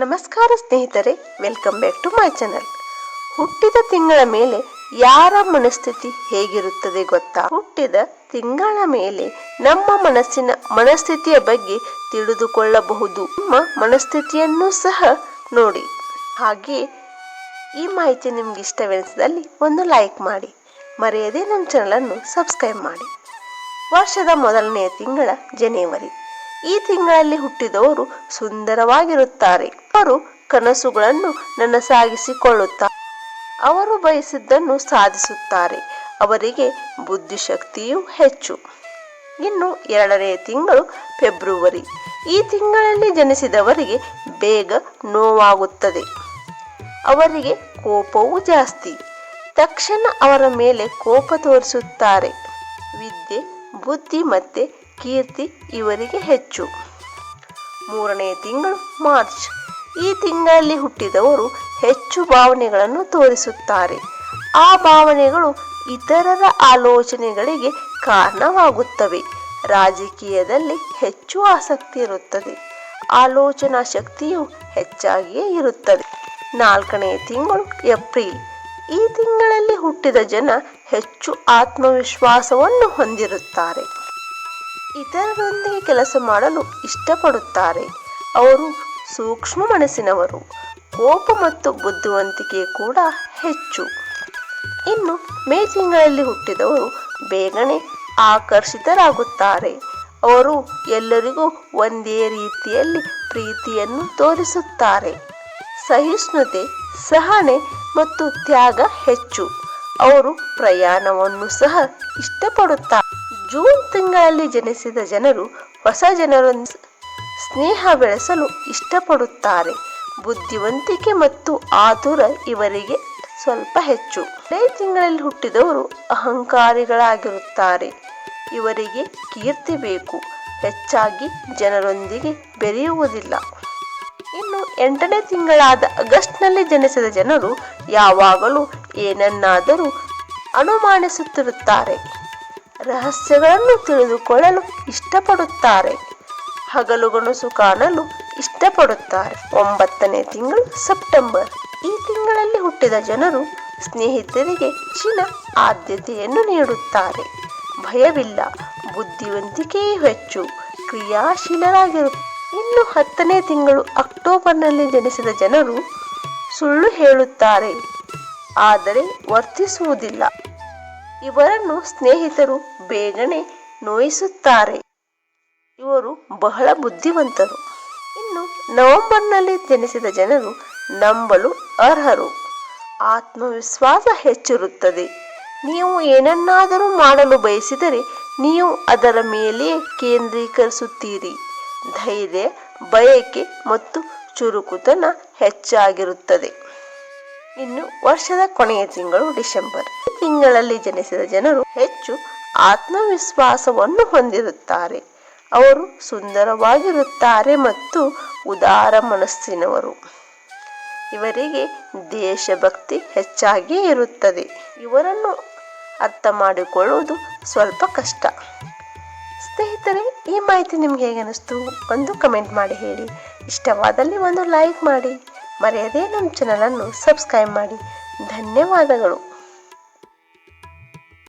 ನಮಸ್ಕಾರ ಸ್ನೇಹಿತರೆ welcome back to my channel ಹುಟ್ಟಿದ ತಿಂಗಳ ಮೇಲೆ ಯಾರ ಮನಸ್ಥಿತಿ ಹೇಗಿರುತ್ತದೆ ಗೊತ್ತಾ? ಹುಟ್ಟಿದ ತಿಂಗಳ ಮೇಲೆ ನಮ್ಮ ಮನಸ್ಸಿನ ಮನಸ್ಥಿತಿಯ ಬಗ್ಗೆ ತಿಳಿದುಕೊಳ್ಳಬಹುದು. ನಮ್ಮ ಮನಸ್ಥಿತಿಯನ್ನು ಸಹ ನೋಡಿ. ಹಾಗೆ ಈ ಮಾಹಿತಿ ನಿಮ್ಗೆ ಇಷ್ಟವೆನಿಸಿದಲ್ಲಿ ಒಂದು ಲೈಕ್ ಮಾಡಿ. ಮರೆಯದೆ ನಮ್ಮ ಚಾನಲನ್ನು ಸಬ್ಸ್ಕ್ರೈಬ್ ಮಾಡಿ. ವರ್ಷದ ಮೊದಲನೆಯ ತಿಂಗಳ ಜನವರಿ ಈ ತಿಂಗಳಲ್ಲಿ ಹುಟ್ಟಿದವರು ಸುಂದರವಾಗಿರುತ್ತಾರೆ. ಅವರು ಕನಸುಗಳನ್ನು ನನಸಾಗಿಸಿಕೊಳ್ಳುತ್ತಾರೆ ಅವರು ಬಯಸಿದ್ದನ್ನು ಸಾಧಿಸುತ್ತಾರೆ. ಅವರಿಗೆ ಬುದ್ಧಿಶಕ್ತಿಯು ಹೆಚ್ಚು. ಇನ್ನು ಎರಡನೇ ತಿಂಗಳು ಫೆಬ್ರವರಿ. ಈ ತಿಂಗಳಲ್ಲಿ ಜನಿಸಿದವರಿಗೆ ಬೇಗ ನೋವಾಗುತ್ತದೆ. ಅವರಿಗೆ ಕೋಪವೂ ಜಾಸ್ತಿ. ತಕ್ಷಣ ಅವರ ಮೇಲೆ ಕೋಪ ತೋರಿಸುತ್ತಾರೆ. ವಿದ್ಯೆ, ಬುದ್ಧಿ ಮತ್ತೆ ಕೀರ್ತಿ ಇವರಿಗೆ ಹೆಚ್ಚು. ಮೂರನೇ ತಿಂಗಳು ಮಾರ್ಚ್. ಈ ತಿಂಗಳಲ್ಲಿ ಹುಟ್ಟಿದವರು ಹೆಚ್ಚು ಭಾವನೆಗಳನ್ನು ತೋರಿಸುತ್ತಾರೆ. ಆ ಭಾವನೆಗಳು ಇತರರ ಆಲೋಚನೆಗಳಿಗೆ ಕಾರಣವಾಗುತ್ತವೆ. ರಾಜಕೀಯದಲ್ಲಿ ಹೆಚ್ಚು ಆಸಕ್ತಿ ಇರುತ್ತದೆ. ಆಲೋಚನಾ ಶಕ್ತಿಯು ಹೆಚ್ಚಾಗಿಯೇ ಇರುತ್ತದೆ. ನಾಲ್ಕನೇ ತಿಂಗಳು ಏಪ್ರಿಲ್. ಈ ತಿಂಗಳಲ್ಲಿ ಹುಟ್ಟಿದ ಜನ ಹೆಚ್ಚು ಆತ್ಮವಿಶ್ವಾಸವನ್ನು ಹೊಂದಿರುತ್ತಾರೆ. ಇತರರೊಂದಿಗೆ ಕೆಲಸ ಮಾಡಲು ಇಷ್ಟಪಡುತ್ತಾರೆ. ಅವರು ಸೂಕ್ಷ್ಮ ಮನಸ್ಸಿನವರು, ಕೋಪ ಮತ್ತು ಬುದ್ಧಿವಂತಿಕೆ ಕೂಡ ಹೆಚ್ಚು. ಇನ್ನು ಮೇ ತಿಂಗಳಲ್ಲಿ ಹುಟ್ಟಿದವರು ಬೇಗನೆ ಆಕರ್ಷಿತರಾಗುತ್ತಾರೆ. ಅವರು ಎಲ್ಲರಿಗೂ ಒಂದೇ ರೀತಿಯಲ್ಲಿ ಪ್ರೀತಿಯನ್ನು ತೋರಿಸುತ್ತಾರೆ. ಸಹಿಷ್ಣುತೆ, ಸಹನೆ ಮತ್ತು ತ್ಯಾಗ ಹೆಚ್ಚು. ಅವರು ಪ್ರಯಾಣವನ್ನು ಸಹ ಇಷ್ಟಪಡುತ್ತಾರೆ ಜೂನ್ ತಿಂಗಳಲ್ಲಿ ಜನಿಸಿದ ಜನರು ಹೊಸ ಜನರೊಂದಿಗೆ ಸ್ನೇಹ ಬೆಳೆಸಲು ಇಷ್ಟಪಡುತ್ತಾರೆ. ಬುದ್ಧಿವಂತಿಕೆ ಮತ್ತು ಆತುರ ಇವರಿಗೆ ಸ್ವಲ್ಪ ಹೆಚ್ಚು. ಮೇ ತಿಂಗಳಲ್ಲಿ ಹುಟ್ಟಿದವರು ಅಹಂಕಾರಿಗಳಾಗಿರುತ್ತಾರೆ. ಇವರಿಗೆ ಕೀರ್ತಿ ಬೇಕು. ಹೆಚ್ಚಾಗಿ ಜನರೊಂದಿಗೆ ಬೆರೆಯುವುದಿಲ್ಲ. ಇನ್ನು ಎಂಟನೇ ತಿಂಗಳಾದ ಆಗಸ್ಟ್ನಲ್ಲಿ ಜನಿಸಿದ ಜನರು ಯಾವಾಗಲೂ ಏನನ್ನಾದರೂ ಅನುಮಾನಿಸುತ್ತಿರುತ್ತಾರೆ. ರಹಸ್ಯಗಳನ್ನು ತಿಳಿದುಕೊಳ್ಳಲು ಇಷ್ಟಪಡುತ್ತಾರೆ. ಹಗಲುಗನಸು ಕಾಣಲು ಇಷ್ಟಪಡುತ್ತಾರೆ. ಒಂಬತ್ತನೇ ತಿಂಗಳು ಸೆಪ್ಟೆಂಬರ್. ಈ ತಿಂಗಳಲ್ಲಿ ಹುಟ್ಟಿದ ಜನರು ಸ್ನೇಹಿತರಿಗೆ ಹೆಚ್ಚಿನ ಆದ್ಯತೆಯನ್ನು ನೀಡುತ್ತಾರೆ. ಭಯವಿಲ್ಲ, ಬುದ್ಧಿವಂತಿಕೆಯೇ ಹೆಚ್ಚು ಕ್ರಿಯಾಶೀಲರಾಗಿರುತ್ತಾರೆ ಇನ್ನು ಹತ್ತನೇ ತಿಂಗಳು ಅಕ್ಟೋಬರ್ನಲ್ಲಿ ಜನಿಸಿದ ಜನರು ಸುಳ್ಳು ಹೇಳುತ್ತಾರೆ, ಆದರೆ ವರ್ತಿಸುವುದಿಲ್ಲ. ಇವರನ್ನು ಸ್ನೇಹಿತರು ಬೇಗನೆ ನೋಯಿಸುತ್ತಾರೆ. ಇವರು ಬಹಳ ಬುದ್ಧಿವಂತರು. ಇನ್ನು ನವೆಂಬರ್ನಲ್ಲಿ ಜನಿಸಿದ ಜನರು ನಂಬಲು ಅರ್ಹರು. ಆತ್ಮವಿಶ್ವಾಸ ಹೆಚ್ಚಿರುತ್ತದೆ. ನೀವು ಏನನ್ನಾದರೂ ಮಾಡಲು ಬಯಸಿದರೆ ನೀವು ಅದರ ಮೇಲೆ ಕೇಂದ್ರೀಕರಿಸುತ್ತೀರಿ. ಧೈರ್ಯ, ಬಯಕೆ ಮತ್ತು ಚುರುಕುತನ ಹೆಚ್ಚಾಗಿರುತ್ತದೆ. ಇನ್ನು ವರ್ಷದ ಕೊನೆಯ ತಿಂಗಳು ಡಿಸೆಂಬರ್. ತಿಂಗಳಲ್ಲಿ ಜನಿಸಿದ ಜನರು ಹೆಚ್ಚು ಆತ್ಮವಿಶ್ವಾಸವನ್ನು ಹೊಂದಿರುತ್ತಾರೆ. ಅವರು ಸುಂದರವಾಗಿರುತ್ತಾರೆ ಮತ್ತು ಉದಾರ ಮನಸ್ಸಿನವರು. ಇವರಿಗೆ ದೇಶಭಕ್ತಿ ಹೆಚ್ಚಾಗಿ ಇರುತ್ತದೆ. ಇವರನ್ನು ಅರ್ಥ ಮಾಡಿಕೊಳ್ಳುವುದು ಸ್ವಲ್ಪ ಕಷ್ಟ. ಸ್ನೇಹಿತರೆ, ಈ ಮಾಹಿತಿ ನಿಮ್ಗೆ ಹೇಗೆ ಅನಿಸ್ತು? ಒಂದು ಕಮೆಂಟ್ ಮಾಡಿ ಹೇಳಿ. ಇಷ್ಟವಾದಲ್ಲಿ ಒಂದು ಲೈಕ್ ಮಾಡಿ. ಮರೆಯದೇ ನಮ್ಮ ಚಾನಲನ್ನು ಸಬ್ಸ್ಕ್ರೈಬ್ ಮಾಡಿ. ಧನ್ಯವಾದಗಳು.